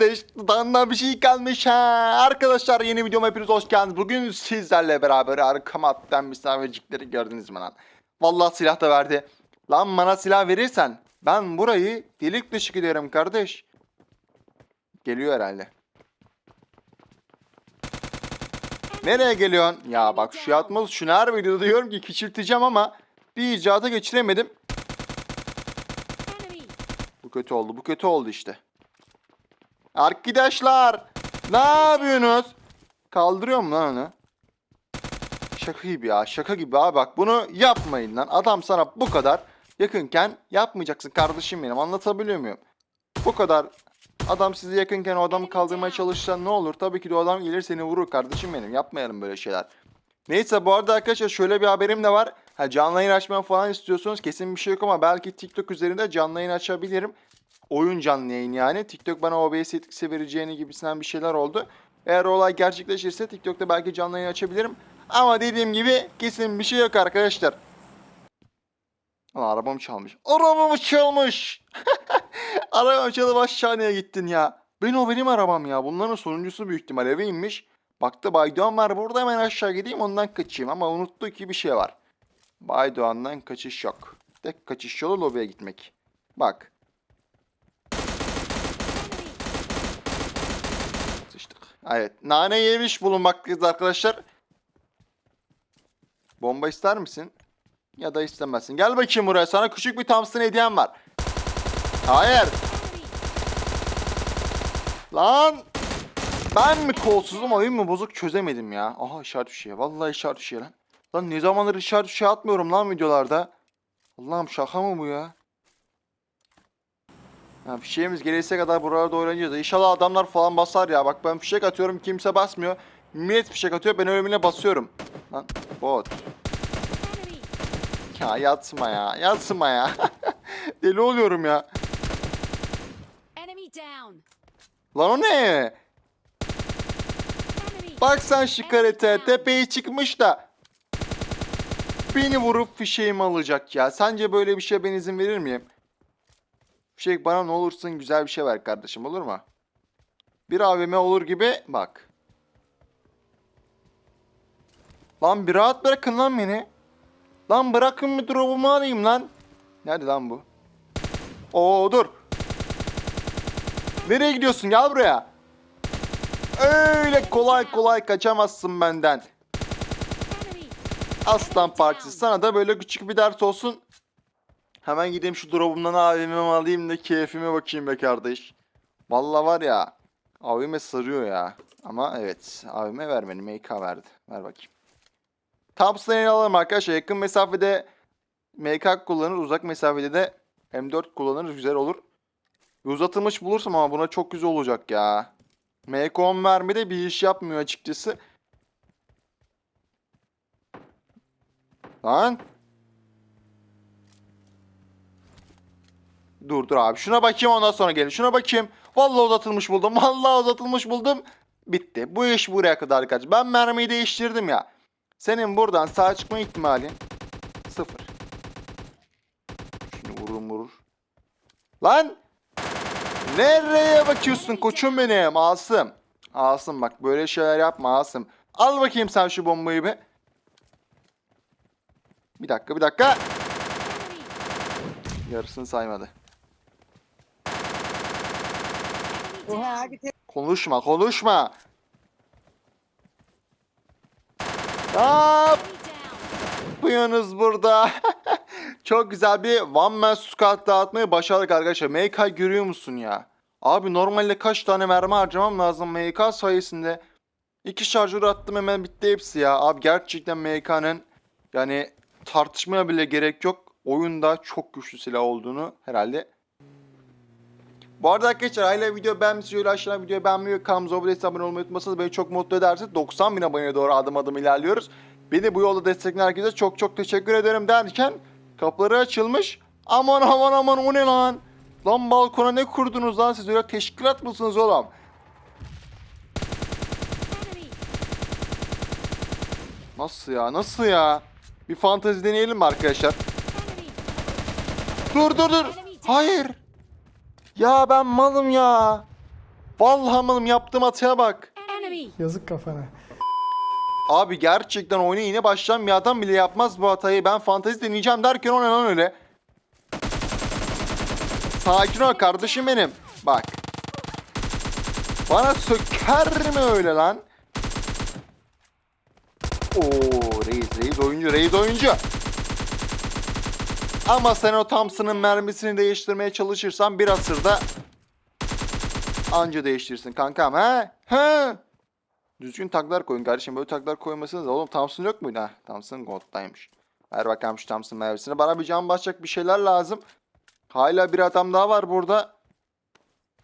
Dıştan bir şey kalmış ha. Arkadaşlar yeni videoma hepiniz hoş geldiniz. Bugün sizlerle beraber arkama attan misafircikleri gördünüz mü lan? Vallahi silah da verdi. Lan bana silah verirsen ben burayı delik dışı ederim kardeş. Geliyor herhalde. Nereye geliyorsun? Ya bak şu yatmaz şunu her videoda diyorum ki küçülteceğim ama bir icata geçiremedim. Bu kötü oldu. Bu kötü oldu işte. Arkadaşlar ne yapıyorsunuz? Kaldırıyor mu lan onu? Şaka gibi ya. Şaka gibi abi bak bunu yapmayın lan. Adam sana bu kadar yakınken yapmayacaksın kardeşim benim. Anlatabiliyor muyum? Bu kadar adam sizi yakınken o adamı kaldırmaya çalışsa ne olur? Tabii ki de o adam gelir seni vurur kardeşim benim. Yapmayalım böyle şeyler. Neyse bu arada arkadaşlar şöyle bir haberim de var. Ha, canlı yayın açmamı falan istiyorsunuz kesin bir şey yok ama belki TikTok üzerinde canlı yayın açabilirim. Oyun canlı yayın yani. TikTok bana OBS etkisi vereceğini gibisinden bir şeyler oldu. Eğer olay gerçekleşirse TikTok'ta belki canlı yayın açabilirim. Ama dediğim gibi kesin bir şey yok arkadaşlar. Lan arabamı çalmış. Arabamı çalmış. arabamı çalıp aşağıya gittin ya. Ben o benim arabam ya. Bunların sonuncusu büyük ihtimal eve inmiş. Baktı Baydoğan var burada hemen aşağı gideyim ondan kaçayım. Ama unuttu ki bir şey var. Baydoğan'dan kaçış yok. Tek kaçış yolu lobiye gitmek. Bak. Evet. Nane yemiş bulunmaktayız arkadaşlar. Bomba ister misin? Ya da istemezsin. Gel bakayım buraya. Sana küçük bir Thompson hediyem var. Hayır. Lan. Ben mi kolsuzum oyun mu bozuk çözemedim ya. Aha işaret bir şey. Vallahi işaret bir şey lan. Lan ne zamandır işaret bir şey atmıyorum lan videolarda. Allah'ım şaka mı bu ya? Ya fişeğimiz gelirse kadar buralarda oynayacağız. İnşallah adamlar falan basar ya. Bak ben fişek atıyorum kimse basmıyor. Millet fişek atıyor ben ölümüne basıyorum. Lan bot. Ya yatma ya. Yatma ya. Deli oluyorum ya. Lan o ne? Bak sen şu karate tepeye çıkmış da beni vurup fişeğimi alacak ya. Sence böyle bir şeye ben izin verir miyim? Fişek bana ne olursun güzel bir şey ver kardeşim olur mu? Bir AVM olur gibi bak. Lan bir rahat bırakın lan beni. Lan bırakın bir drop'umu alayım lan. Nerede lan bu? Oo dur. Nereye gidiyorsun gel buraya. Öyle kolay kolay kaçamazsın benden. Aslan partisi sana da böyle küçük bir ders olsun. Hemen gideyim şu drop'umdan AVM'mi alayım da keyfime bakayım be kardeş. Vallahi var ya AVM sarıyor ya. Ama evet AVM vermedi MK verdi. Ver bakayım. Thompson'ı alalım arkadaşlar. Yakın mesafede MK kullanır. Uzak mesafede de M4 kullanırız. Güzel olur. Uzatılmış bulursam ama buna çok güzel olacak ya. MK10 vermede bir iş yapmıyor açıkçası. Lan. Dur dur abi. Şuna bakayım ondan sonra gelin. Şuna bakayım. Vallahi uzatılmış buldum. Vallahi uzatılmış buldum. Bitti. Bu iş buraya kadar arkadaşlar. Ben mermiyi değiştirdim ya. Senin buradan sağ çıkma ihtimalin sıfır. Şunu vurur vurur. Lan! Nereye bakıyorsun koçum benim? Asım. Asım bak böyle şeyler yapma Asım. Al bakayım sen şu bombayı be. Bir dakika bir dakika. Yarısını saymadı. Oha. Konuşma konuşma. Down! yapıyorsunuz burada? Çok güzel bir one man squad dağıtmayı başardık arkadaşlar. MK görüyor musun ya? Abi normalde kaç tane mermi harcamam lazım MK sayesinde. İki şarjör attım hemen bitti hepsi ya. Abi gerçekten MK'nın yani tartışmaya bile gerek yok. Oyunda çok güçlü silah olduğunu herhalde bu arada arkadaşlar hala video beğenmişsiniz. Şöyle aşağıdan videoyu beğenmeyi kanalımıza abone abone olmayı unutmasanız beni çok mutlu edersiniz. 90 bin aboneye doğru adım adım ilerliyoruz. Beni bu yolda destekleyen herkese çok çok teşekkür ederim derken kapıları açılmış. Aman aman aman o ne lan? Lan balkona ne kurdunuz lan siz öyle teşkilat mısınız oğlum? Nasıl ya nasıl ya? Bir fantezi deneyelim mi arkadaşlar? Dur dur dur. Hayır. Ya ben malım ya. Vallahi malım yaptığım hataya bak. Yazık kafana. Abi gerçekten oyuna yine başlayan bir adam bile yapmaz bu hatayı. Ben fantezi deneyeceğim derken o ne lan öyle? Sakin ol kardeşim benim. Bak. Bana söker mi öyle lan? Oo reis reis oyuncu reis oyuncu. Ama sen o Thompson'ın mermisini değiştirmeye çalışırsan bir asırda anca değiştirsin kankam ha? Ha? Düzgün taklar koyun kardeşim. Böyle taklar koymasanız oğlum Thompson yok muydu? Ha, Thompson Gold'daymış. Ver bakalım şu Thompson meyvesini. Bana bir can basacak bir şeyler lazım. Hala bir adam daha var burada.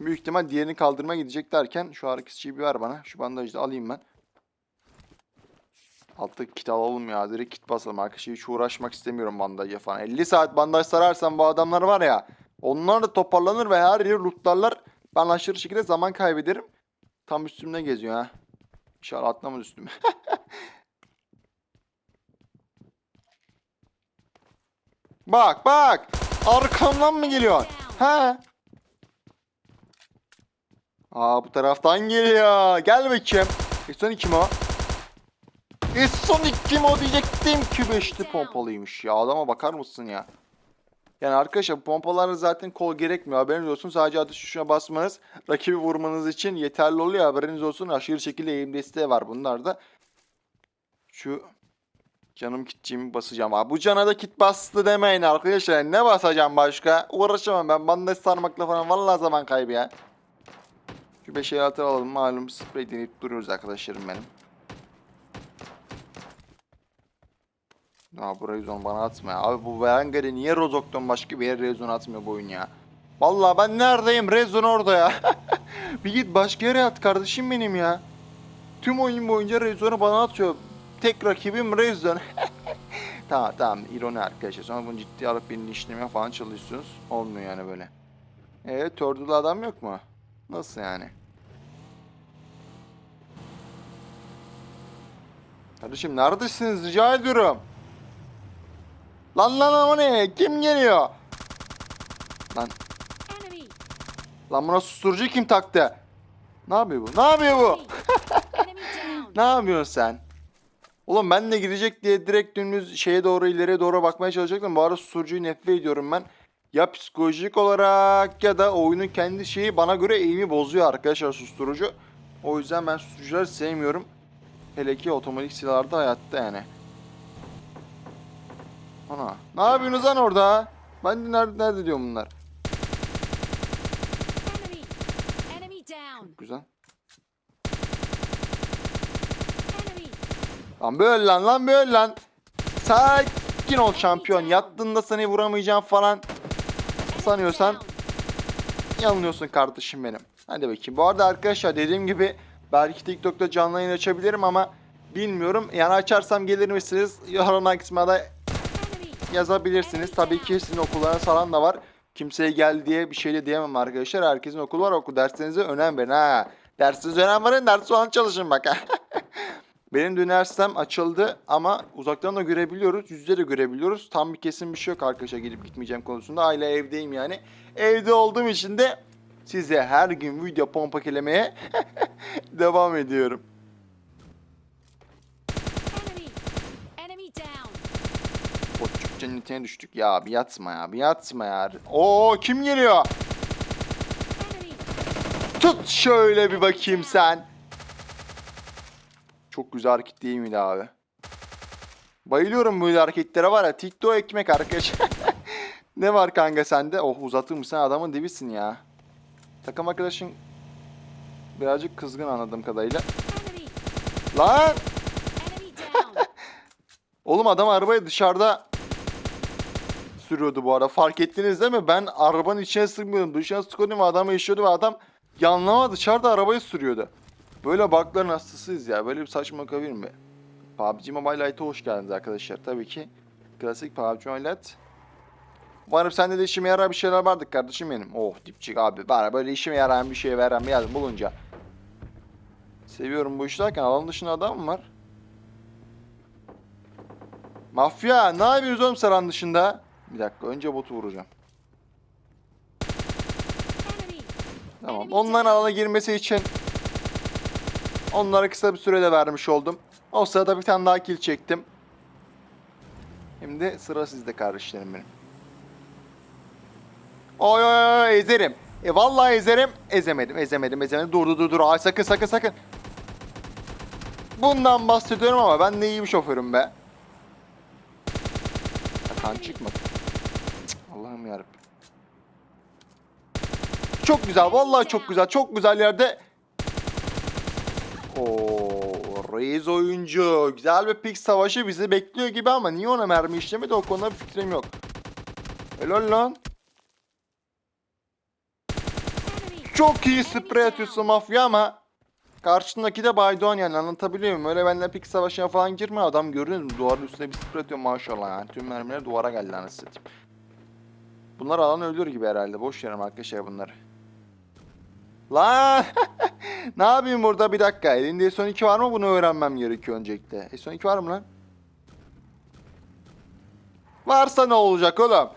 Büyük ihtimal diğerini kaldırmaya gidecek derken şu ağrı bir ver bana. Şu bandajı da alayım ben. Alttaki kit alalım ya. Direkt kit basalım. Arkadaşlar hiç uğraşmak istemiyorum bandajla falan. 50 saat bandaj sararsam bu adamlar var ya. Onlar da toparlanır ve her yeri lootlarlar. Ben aşırı şekilde zaman kaybederim. Tam üstümde geziyor ha. İnşallah atlamaz üstüme. bak bak. Arkamdan mı geliyor? He. Aa bu taraftan geliyor. Gel bakayım. Son kim o? Son kim o diyecektim ki beşli pompalıymış ya. Adama bakar mısın ya? Yani arkadaşlar bu pompalarda zaten kol gerekmiyor. Haberiniz olsun. Sadece atış tuşuna basmanız rakibi vurmanız için yeterli oluyor. Haberiniz olsun. Aşırı şekilde eğim desteği var bunlarda. Şu canım kitçiğimi basacağım. Abi bu cana da kit bastı demeyin arkadaşlar. Ne basacağım başka? Uğraşamam ben. Bandaj sarmakla falan vallahi zaman kaybı ya. Şu 5 altı alalım. Malum sprey deneyip duruyoruz arkadaşlarım benim. Ya bu Rezon bana atma ya. Abi bu Verengari niye Rozok'tan başka bir yere Rezon atmıyor bu oyun ya? Vallahi ben neredeyim? Rezon orada ya. bir git başka yere at kardeşim benim ya. Tüm oyun boyunca Rezon'u bana atıyor. Tek rakibim Rezon. tamam tamam ironi arkadaşlar. Sonra bunu ciddiye alıp beni işlemeye falan çalışıyorsunuz. Olmuyor yani böyle. Eee Turtle'da adam yok mu? Nasıl yani? Kardeşim neredesiniz rica ediyorum. Lan lan lan o ne? Kim geliyor? Lan lan buna susturucu kim taktı? Ne yapıyor bu? Ne yapıyor bu? Ne yapıyorsun sen? Oğlum ben de girecek diye direkt dümdüz şeye doğru ileriye doğru bakmaya çalışacaktım. Bu arada susturucuyu nefret ediyorum ben. Ya psikolojik olarak ya da oyunun kendi şeyi bana göre eğimi bozuyor arkadaşlar susturucu. O yüzden ben susturucuları sevmiyorum. Hele ki otomatik silahlarda hayatta yani. Ana. Ne yapıyorsunuz lan orada? Ben de nerede, nerede diyorum bunlar? Down. Güzel. Lan böyle lan lan böyle lan. Sakin ol şampiyon. Yattığında seni vuramayacağım falan. Sanıyorsan-. Yanılıyorsun kardeşim benim. Hadi bakayım. Bu arada arkadaşlar dediğim gibi belki TikTok'ta canlı yayın açabilirim ama bilmiyorum. Yani açarsam gelir misiniz? Yorumlar kısmına da. Yazabilirsiniz. Tabii ki sizin okullarına saran da var. Kimseye gel diye bir şey de diyemem arkadaşlar. Herkesin okulu var. Okul derslerinize önem verin ha. Dersinize önem verin. Ders falan çalışın bak. Benim üniversitem açıldı ama uzaktan da görebiliyoruz. Yüzde de görebiliyoruz. Tam bir kesin bir şey yok arkadaşlar gidip gitmeyeceğim konusunda. Aile evdeyim yani. Evde olduğum için de size her gün video pompa kelimeye devam ediyorum. Botçuk cennetine düştük ya. Bir yatma ya. Bir yatma ya. Oo kim geliyor? Tut şöyle bir bakayım sen. Çok güzel hareket değil miydi abi? Bayılıyorum böyle hareketlere var ya. TikTok ekmek arkadaş. ne var kanka sende? Oh uzatır mısın adamın dibisin ya. Takım arkadaşın birazcık kızgın anladığım kadarıyla. Lan! Oğlum adam arabayı dışarıda sürüyordu bu arada. Fark ettiniz değil mi? Ben arabanın içine sıkmıyordum. Dışarı sıkıyordum ve adamı işiyordu ve adam yanlama dışarıda arabayı sürüyordu. Böyle bakların hastasıyız ya. Böyle bir saçma olabilir mi? PUBG Mobile Lite'a hoş geldiniz arkadaşlar. Tabii ki klasik PUBG Mobile Lite. Umarım sende de işime yarar bir şeyler vardı kardeşim benim. Oh dipçik abi. Bana böyle işime yarayan bir şey veren bir yardım bulunca. Seviyorum bu işi derken alan dışında adam var? Mafya ne yapıyorsun oğlum sen alan dışında? Bir dakika önce botu vuracağım. Tamam. Onların alana girmesi için onlara kısa bir sürede vermiş oldum. O sırada bir tane daha kill çektim. Şimdi sıra sizde kardeşlerim benim. Oy oy oy ezerim. E vallahi ezerim. Ezemedim, ezemedim, ezemedim. Dur dur dur dur. Ay sakın sakın sakın. Bundan bahsediyorum ama ben de iyi bir şoförüm be. Kan çıkmadı. Çok güzel. Vallahi çok güzel. Çok güzel yerde. Oo, Reis oyuncu. Güzel bir pik savaşı bizi bekliyor gibi ama niye ona mermi işlemedi o konuda bir fikrim yok. Helal lan. Çok iyi sprey atıyorsun mafya ama karşındaki de Baydoğan yani anlatabiliyor muyum? Öyle benimle pik savaşına falan girme adam görüyorsunuz duvarın üstüne bir sprey atıyor maşallah yani. Tüm mermiler duvara geldi anasını satayım. Bunlar alan ölür gibi herhalde. Boş yerim arkadaşlar bunları. Lan! ne yapayım burada bir dakika. Elinde S12 var mı? Bunu öğrenmem gerekiyor öncelikle. S12 var mı lan? Varsa ne olacak oğlum?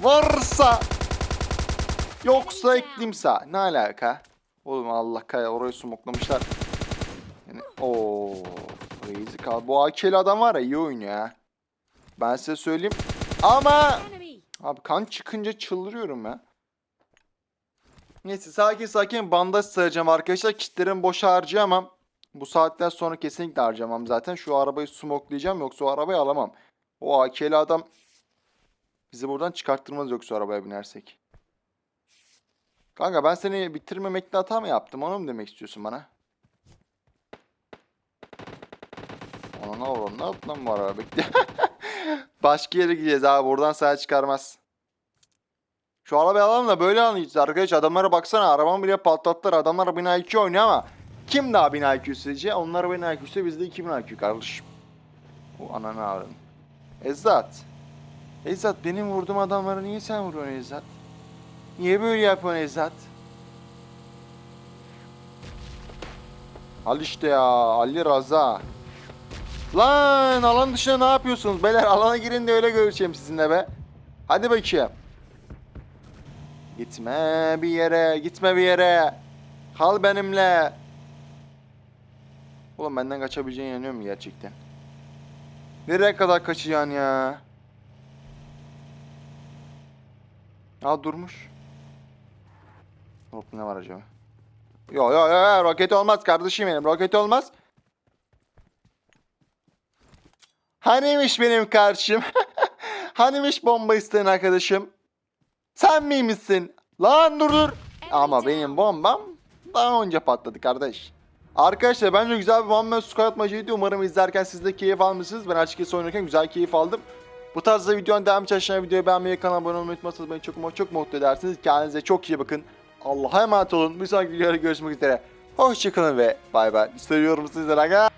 Varsa yoksa eklimsa ne alaka? Oğlum Allah kaya orayı smoklamışlar. Yani o kal. Bu AK'li adam var ya iyi oynuyor ya. Ben size söyleyeyim. Ama abi kan çıkınca çıldırıyorum ya. Neyse sakin sakin bandaj saracağım arkadaşlar. Kitlerimi boşa harcayamam. Bu saatten sonra kesinlikle harcamam zaten. Şu arabayı smoklayacağım yoksa o arabayı alamam. O AK'li adam Bizi buradan çıkarttırmaz yoksa arabaya binersek. Kanka ben seni bitirmemekle hata mı yaptım? Onu mu demek istiyorsun bana? Ona ne olur? Ne yaptın bu araba? Başka yere gideceğiz abi. Buradan sağ çıkarmaz. Şu arabayı alalım da böyle anlayacağız arkadaş. Adamlara baksana. Arabamı bile patlattılar. Adamlar 1000 IQ oynuyor ama kim daha 1000 IQ sizce? Onlar 1000 IQ ise biz de 2000 IQ kardeşim. O ananı avradın. Ezzat. Ezzat benim vurduğum adamları niye sen vuruyorsun Ezzat? Niye böyle yapıyorsun Ezzat? Al işte ya Ali Raza. Lan alan dışında ne yapıyorsunuz? Beyler alana girin de öyle görüşeceğim sizinle be. Hadi bakayım. Gitme bir yere, gitme bir yere. Kal benimle. Oğlum benden kaçabileceğin yanıyor mu gerçekten? Nereye kadar kaçacaksın ya? Aa durmuş. Hop ne var acaba? Yo yo yo roket olmaz kardeşim benim roket olmaz. Haniymiş benim karşım? Haniymiş bomba isteyen arkadaşım? Sen miymişsin? Lan dur dur. Ama benim bombam daha önce patladı kardeş. Arkadaşlar bence güzel bir One Man Squad maçıydı. Umarım izlerken siz de keyif almışsınız. Ben açıkçası oynarken güzel keyif aldım. Bu tarzda videonun devam çalışan videoyu beğenmeyi, kanala abone olmayı unutmazsanız beni çok ama çok mutlu edersiniz. Kendinize çok iyi bakın. Allah'a emanet olun. Bir sonraki videoda görüşmek üzere. Hoşçakalın ve bay bay. Seviyorum sizleri.